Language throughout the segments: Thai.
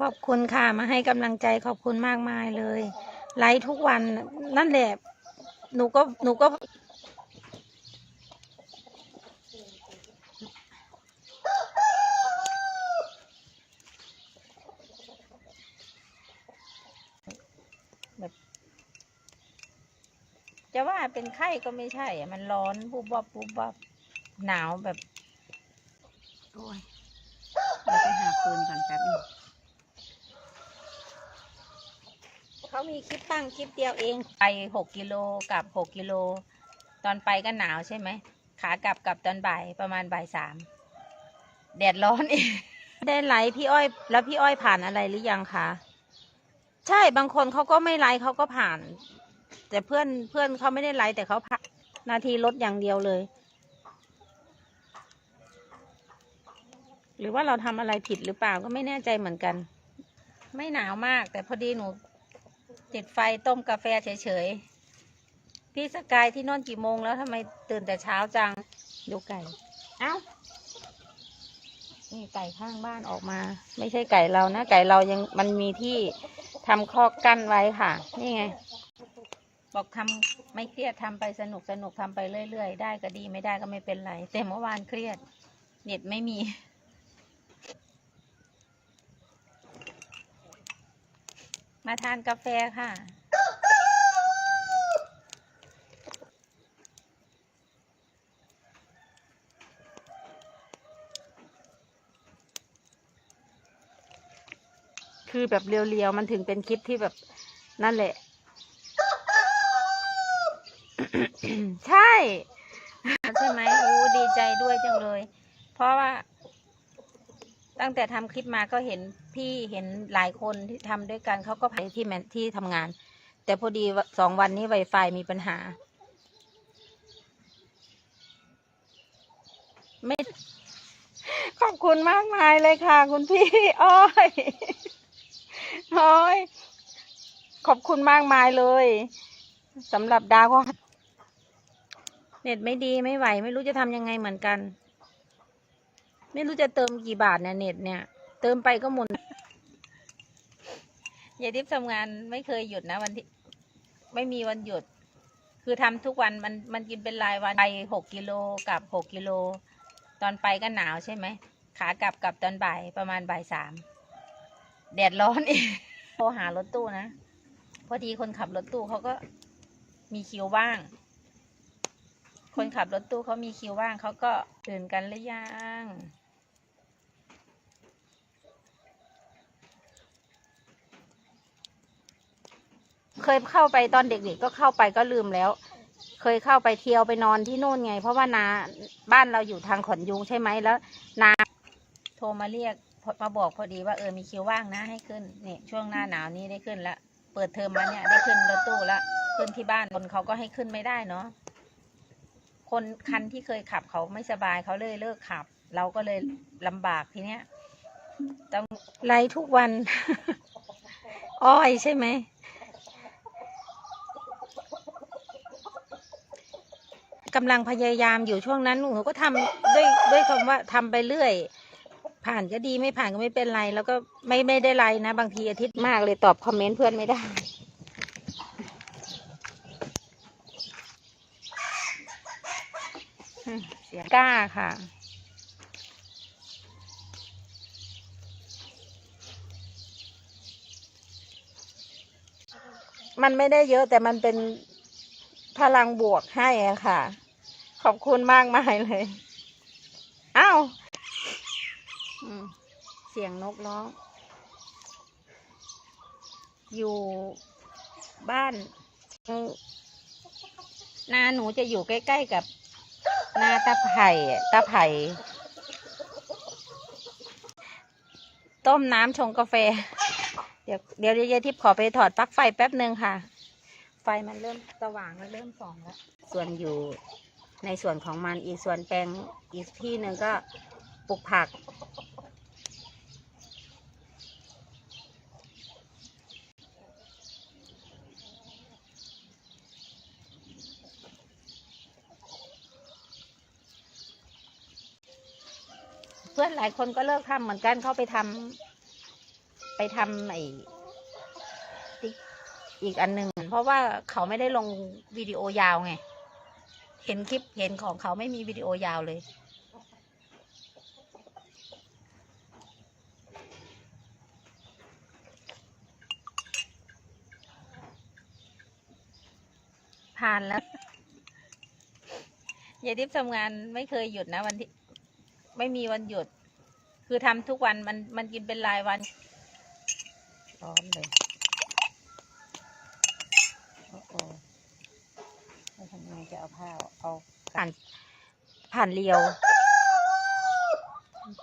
ขอบคุณค่ะมาให้กำลังใจขอบคุณมากมายเลย ไลฟ์ทุกวันนั่นแหละหนูก็หนูก็แบบจะว่าเป็นไข้ก็ไม่ใช่อะมันร้อนบุบบับบุบบับหนาวแบบ โอ้ยเดี๋ยวไปหาปืนก่อนแป๊บนึง เขามีคลิปตั้งคลิปเดียวเอง ไปหกกิโลกับหกกิโล ตอนไปก็หนาวใช่ไหม ขากลับกลับตอนบ่ายประมาณบ่ายสามแดดร้อนเองได้ไลฟ์พี่อ้อย แล้วพี่อ้อยผ่านอะไรหรือยังคะ ใช่บางคนเขาก็ไม่ไลฟ์เขาก็ผ่าน แต่เพื่อนเพื่อนเขาไม่ได้ไลฟ์แต่เขาผ่านนาทีลดอย่างเดียวเลย หรือว่าเราทำอะไรผิดหรือเปล่าก็ไม่แน่ใจเหมือนกัน ไม่หนาวมาก แต่พอดีหนู ติดไฟต้มกาแฟเฉยๆ พี่สกายที่นอนกี่โมงแล้วทำไมตื่นแต่เช้าจัง ดูไก่ เอ้า นี่ไก่ข้างบ้านออกมา ไม่ใช่ไก่เรานะ ไก่เรายังมันมีที่ทำคอกกั้นไว้ค่ะ นี่ไง บอกทำไม่เครียดทำไปสนุกสนุกทำไปเรื่อยๆ ได้ก็ดีไม่ได้ก็ไม่เป็นไร แต่เมื่อวานเครียด เน็ตไม่มี มาทานกาแฟค่ะ คือแบบเรียวๆ มันถึงเป็นคลิปที่แบบนั่นแหละ ใช่ ใช่ไหมโอ้ดีใจด้วยจังเลย เพราะว่า ตั้งแต่ทำคลิปมาก็เห็นพี่เห็นหลายคนที่ทำด้วยกันเขาก็ไปที่แมนที่ทำงาน แต่พอดีสองวันนี้ Wi-Fi มีปัญหา ไม่ ขอบคุณมากมายเลยค่ะ คุณพี่อ้อยอ้อย ขอบคุณมากมายเลยสำหรับดาวก็เน็ตไม่ดีไม่ไหว ไม่รู้จะทำยังไงเหมือนกัน ไม่รู้จะเติมกี่บาทเนี่ยเน็ตเนี่ย เติมไปก็หมุนยายทิพย์ทำงานไม่เคยหยุดนะวันที่ ไม่มีวันหยุด คือทำทุกวันมันมันกินเป็นรายวันไปหกกิโลกับหกกิโล ตอนไปก็หนาวใช่ไหม ขากลับกลับตอนบ่ายประมาณบ่ายสามแดดร้อนอีกโทรหารถตู้นะ พอดีคนขับรถตู้เขาก็มีคิวว่าง คนขับรถตู้เขามีคิวว่างเขาก็ตื่นกันหรือยัง เคยเข้าไปตอนเด็กๆก็เข้าไปก็ลืมแล้ว เคยเข้าไปเที่ยวไปนอนที่โน่นไง เพราะว่านาบ้านเราอยู่ทางขอนยุงใช่ไหมแล้ว นาโทรมาเรียกมาบอกพอดีว่าเออมีคิวว่างนะให้ขึ้นเนี่ยช่วงหน้าหนาวนี้ได้ขึ้นละเปิดเทอมมาเนี่ยได้ขึ้นรถตู้ละขึ้นที่บ้านคนเขาก็ให้ขึ้นไม่ได้เนาะคนคันที่เคยขับเขาไม่สบายเขาเลยเลิกขับ เราก็เลยลำบากทีเนี้ยต้องไล่ทุกวัน อ้อยใช่ไหม กำลังพยายามอยู่ช่วงนั้นหนูก็ทำด้วยด้วยคำว่าทำไปเรื่อย ผ่านก็ดีไม่ผ่านก็ไม่เป็นไร แล้วก็ไม่ไม่ได้ไลน์นะ บางทีอาทิตย์มากเลยตอบคอมเมนต์เพื่อนไม่ได้เสียงกล้าค่ะมันไม่ได้เยอะแต่มันเป็นพลังบวกให้อะค่ะ ขอบคุณมากมายเลย อ้าวอืมเสียงนกร้อง อยู่บ้านนาหนูจะอยู่ใกล้ ๆ กับ นาตาไผ่อะตาไผ่ต้มน้ำชงกาแฟ เดี๋ยวเดี๋ยวยายทิพย์ขอไปถอดปลั๊กไฟแป๊บหนึ่งค่ะ ไฟมันเริ่มสว่างแล้วเริ่มส่องแล้ว ส่วนอยู่ ในส่วนของมันอีกส่วนแปลงอีกที่หนึ่งก็ปลูกผัก เพื่อนหลายคนก็เลิกทำเหมือนกันเข้าไปทำไปทำไอ้ติ๊กอีกอันหนึ่งเพราะว่าเขาไม่ได้ลงวิดีโอยาวไง เห็นคลิปเห็นของเขาไม่มีวิดีโอยาวเลย ผ่านแล้วยายทิพย์ทำงานไม่เคยหยุดนะวันที่ ไม่มีวันหยุด คือทำทุกวันมันมันกินเป็นรายวันร้อนเลย โอ้โหแล้วทำไงจะ เอาผ้าเอาผ่านผ่านเรียว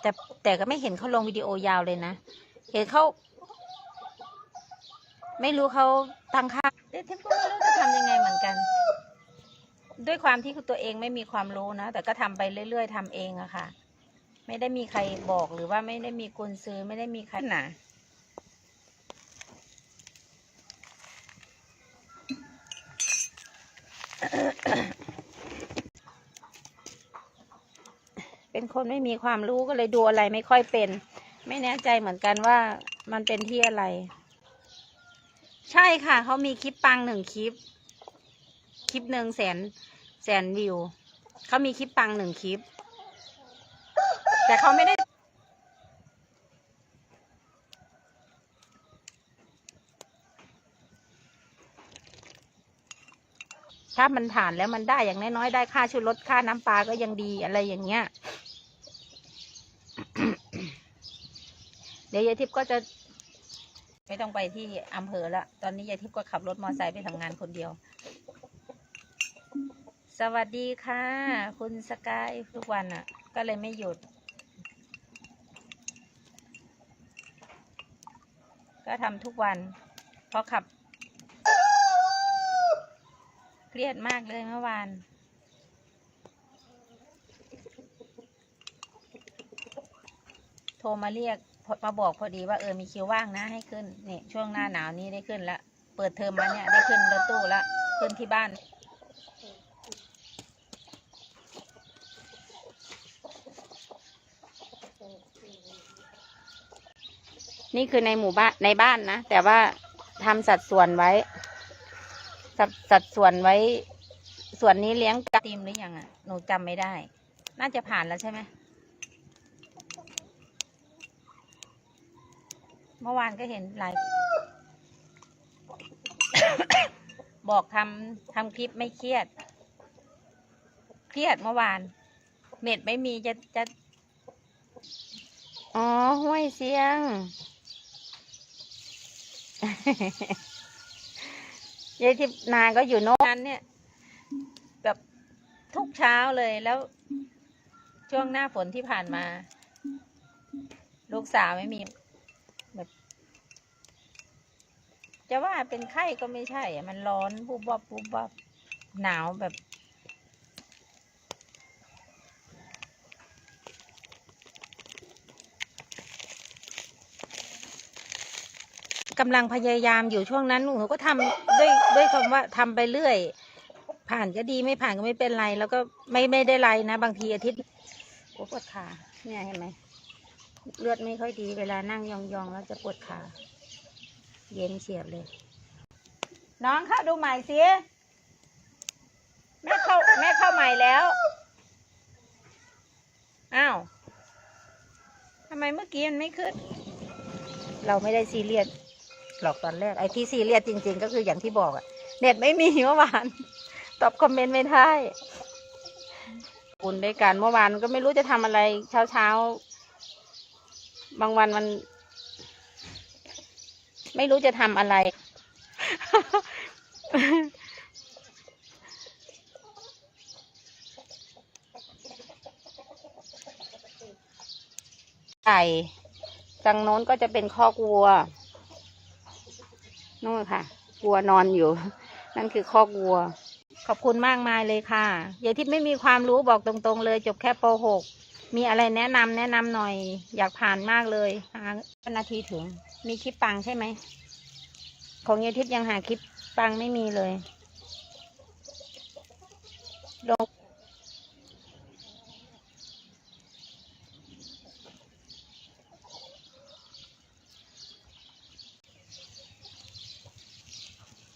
แต่แต่ก็ไม่เห็นเขาลงวิดีโอยาวเลยนะ เห็นเขา ไม่รู้เขาตั้งค่าเอ๊ะทิพย์ก็ไม่รู้จะทำยังไงเหมือนกัน ด้วยความที่ตัวเองไม่มีความรู้นะ แต่ก็ทำไปเรื่อย ๆทำเองอะค่ะ ไม่ได้มีใครบอกหรือว่าไม่ได้มีกุญซื้อไม่ได้มีใครหนา เป็นคนไม่มีความรู้ก็เลยดูอะไรไม่ค่อยเป็น ไม่แน่ใจเหมือนกันว่ามันเป็นที่อะไร ใช่ค่ะ เขามีคลิปปังหนึ่งคลิป คลิปหนึ่งแสนแสนวิวเขามีคลิปปังหนึ่งคลิป แต่เขาไม่ได้ ถ้ามันผ่านแล้วมันได้อย่างน้อยๆได้ค่าชุดรถค่าน้ำปลาก็ยังดีอะไรอย่างเงี้ย เดี๋ยวยายทิพย์ก็จะ ไม่ต้องไปที่อำเภอละ ตอนนี้ยายทิพย์ก็ขับรถมอเตอร์ไซค์ไปทำงานคนเดียว สวัสดีค่ะ คุณสกายทุกวันอะ่ะ ก็เลยไม่หยุด ก็ทำทุกวัน เพราะขับ เครียดมากเลยเมื่อวาน โทรมาเรียกพอมาบอกพอดีว่าเออมีคิวว่างนะให้ขึ้นนี่ช่วงหน้าหนาวนี้ได้ขึ้นละเปิดเทอมมาเนี่ยได้ขึ้นรถตู้ละขึ้นที่บ้านนี่คือในหมู่บ้านในบ้านนะ แต่ว่าทำสัดส่วนไว้ สัดสัดส่วนไว้ ส่วนนี้เลี้ยงกระติมหรือยังอะหนูจำไม่ได้ น่าจะผ่านแล้วใช่ไหมเมื่อวานก็เห็นหลาย บอกทำทำคลิปไม่เครียด เครียดเมื่อวาน เม็ดไม่มีจะจะ อ๋อห้วยเสียง ยายที่นาก็อยู่โน่นนั้นเนี่ย แบบทุกเช้าเลยแล้วช่วงหน้าฝนที่ผ่านมา ลูกสาวไม่มีแบบ จะว่าเป็นไข้ก็ไม่ใช่ มันร้อนบุบบับบุบบับหนาวแบบ กำลังพยายามอยู่ช่วงนั้นหนูก็ทำด้วยด้วยคำว่าทำไปเรื่อย ผ่านก็ดีไม่ผ่านก็ไม่เป็นไร แล้วก็ไม่ไม่ได้ไรนะ บางทีอาทิตย์โอ้ปวดขาเนี่ยเห็นไหมเลือดไม่ค่อยดีเวลานั่งยองๆแล้วจะปวดขาเย็นเฉียบเลย น้องเข้าดูใหม่สิแม่เข้าแม่เข้าใหม่แล้วอ้าวทำไมเมื่อกี้มันไม่ขึ้น เราไม่ได้ซีเรียส หรอกตอนแรกไอ้ที่ซีเรียสจริง ๆ ก็คืออย่างที่บอกอะเน็ตไม่มีเมื่อวาน ตอบคอมเมนต์ไม่ได้อุ่นด้วยกันเมื่อวานก็ไม่รู้จะทำอะไรเช้าเช้าบางวันมัน ไม่รู้จะทำอะไรไก่จังโน้นก็จะเป็นคอกวัว นู่นค่ะวัวนอนอยู่ นั่นคือคอกวัว ขอบคุณมากมายเลยค่ะยายทิพย์ไม่มีความรู้บอกตรงๆ เลย จบแค่ป .6 มีอะไรแนะนำแนะนำหน่อย อยากผ่านมากเลยหานาทีถึง มีคลิปปังใช่ไหมของยายทิพย์ยังหาคลิปปังไม่มีเลยลง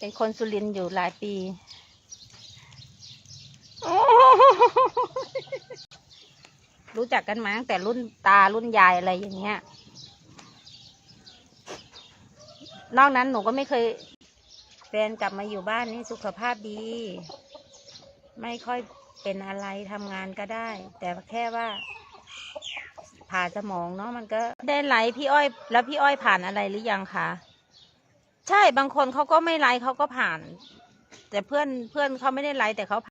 เป็นคนสุรินอยู่หลายปี รู้จักกันมาตั้งแต่รุ่นตารุ่นยายอะไรอย่างเงี้ย นอกนั้นหนูก็ไม่เคยแฟนกลับมาอยู่บ้านนี่สุขภาพดี ไม่ค่อยเป็นอะไรทำงานก็ได้ แต่แค่ว่า ผ่าสมองเนาะมันก็ได้ไหลพี่อ้อย แล้วพี่อ้อยผ่านอะไรหรือยังคะ ใช่บางคนเขาก็ไม่ไลค์เขาก็ผ่าน แต่เพื่อนเพื่อนเขาไม่ได้ไลค์แต่เขาผ่าน